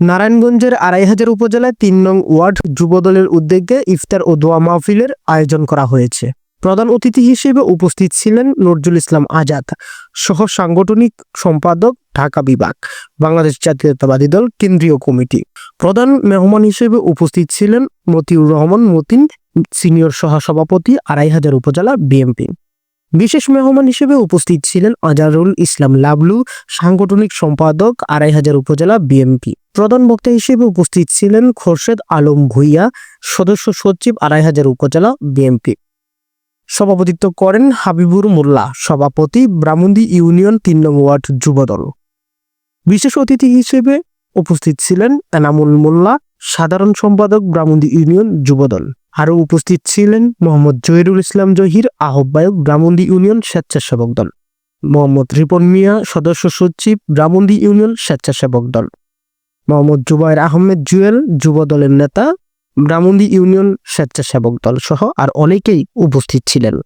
নারায়ণগঞ্জের আড়াই হাজার উপজেলায় তিন নং ওয়ার্ড যুবদলের উদ্যোগে ইফতার ও দোয়া মাহফিলের আয়োজন করা হয়েছে। প্রধান অতিথি হিসেবে উপস্থিত ছিলেন নজরুল ইসলাম আজাদ, সহ সাংগঠনিক সম্পাদক, ঢাকা বিভাগ, বাংলাদেশ জাতীয়তাবাদী দল, কেন্দ্রীয় কমিটি। প্রধান মেহমান হিসেবে উপস্থিত ছিলেন মতিউর রহমান মতিন, সিনিয়র সহসভাপতি আড়াই হাজার উপজেলা বিএমপি। বিশেষ মেহমান হিসেবে উপস্থিত ছিলেন আজারুল ইসলাম লাবলু, সাংগঠনিক সম্পাদক আড়াই হাজার উপজেলা বিএমপি। প্রধান বক্তা হিসেবে উপস্থিত ছিলেন খোরশেদ আলম ভুইয়া, সদস্য সচিব আড়াই হাজার উপজেলা বিএমপি। সভাপতিত্ব করেন হাবিবুর মোল্লা, সভাপতি ব্রাহ্মণী ইউনিয়ন তিন নং ওয়ার্ড যুবদল। বিশেষ অতিথি হিসেবে উপস্থিত ছিলেন এনামুল মোল্লা সাধারণ সম্পাদক ব্রাহ্মণী ইউনিয়ন যুবদল। আরও উপস্থিত ছিলেন মোহাম্মদ জহিরুল ইসলাম জহির, আহ্বায়ক ব্রাহ্মণী ইউনিয়ন স্বেচ্ছাসেবক দল। মোহাম্মদ রিপন মিয়া, সদস্য সচিব ব্রাহ্মণী ইউনিয়ন স্বেচ্ছাসেবক দল। মোহাম্মদ জুবাইর আহমেদ জুয়েল যুব দলের নেতা, ব্রাহ্মণী ইউনিয়ন স্বেচ্ছাসেবক দল সহ আর অনেকেই উপস্থিত ছিলেন।